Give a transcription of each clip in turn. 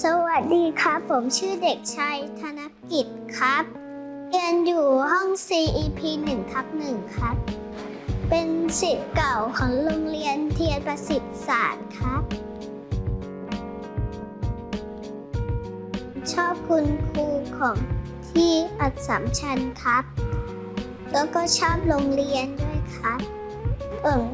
สวัสดีครับ ผมชื่อเด็กชายธนกิจครับ เรียนอยู่ห้อง CEP 1ทับ1ครับ เป็นศิษย์เก่าของโรงเรียนเทียนประสิทธิ์ศาสตร์ครับ ชอบคุณครูของที่อัดสัมชัญครับ แล้วก็ชอบโรงเรียนด้วยครับผม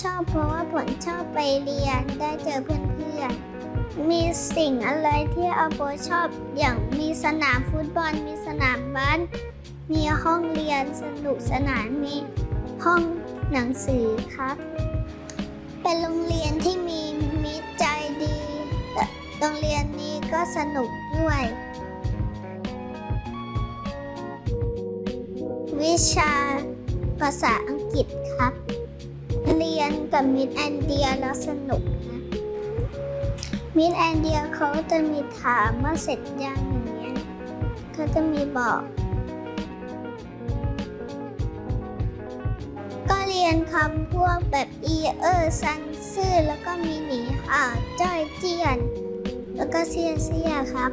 ชอบเพราะว่าผมชอบไปเรียนได้เจอเพื่อนๆ มีสิ่งอะไรที่อาโปชอบ อย่างมีสนามฟุตบอล มีสนามบ้านมีห้องเรียนสนุกสนานมีห้องหนังสือครับ เป็นโรงเรียนที่มีมิตรใจดี โรงเรียนนี้ก็สนุกด้วย วิชาภาษาอังกฤษครับ เรียนกับมิดแอนเดียแล้วสนุกนะ มิดแอนเดียเขาจะมีถามว่าเสร็จยังอย่างเงี้ยเขาจะมีบอก ก็เรียนคำพวกแบบอีเออร์ซันซื่อแล้วก็มีหนีห่าจ้อยเจียน แล้วก็เซียเซียครับ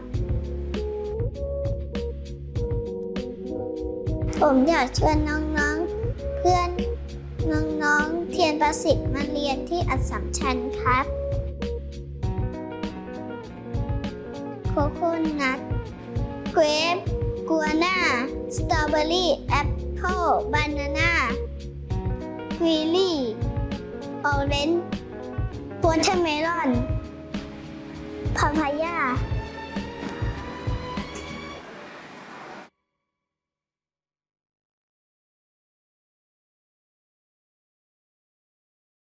ผมอยากชวนน้องๆ เพื่อนน้องๆ เทียนประสิทธิ์มาเรียนที่อัสสัมชัญครับ โคโคนัทเกรปกัวน่าสตรอเบอรี่แอปเปิลบานาน่าควีลี่ออเรนจ์วอเทอร์เมลอนพาพายา